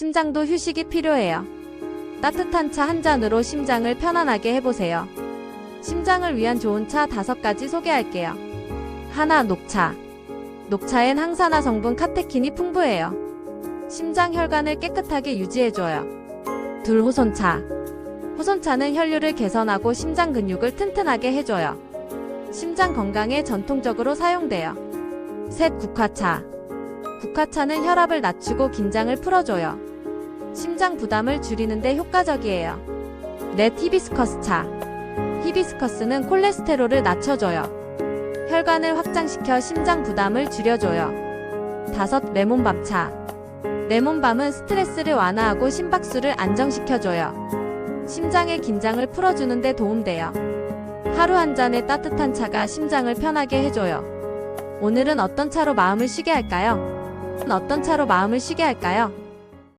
심장도 휴식이 필요해요. 따뜻한 차 한 잔으로 심장을 편안하게 해보세요. 심장을 위한 좋은 차 다섯 가지 소개할게요. 하나, 녹차. 녹차엔 항산화 성분 카테킨이 풍부해요. 심장 혈관을 깨끗하게 유지해줘요. 둘, 호손차. 호손차는 혈류를 개선하고 심장 근육을 튼튼하게 해줘요. 심장 건강에 전통적으로 사용돼요. 셋, 국화차. 국화차는 혈압을 낮추고 긴장을 풀어줘요. 심장 부담을 줄이는데 효과적이에요. 넷, 히비스커스 차. 히비스커스는 콜레스테롤을 낮춰줘요. 혈관을 확장시켜 심장 부담을 줄여줘요. 다섯, 레몬밤 차. 레몬밤은 스트레스를 완화하고 심박수를 안정시켜줘요. 심장의 긴장을 풀어주는데 도움돼요. 하루 한 잔의 따뜻한 차가 심장을 편하게 해줘요. 오늘은 어떤 차로 마음을 쉬게 할까요? 어떤 차로 마음을 쉬게 할까요?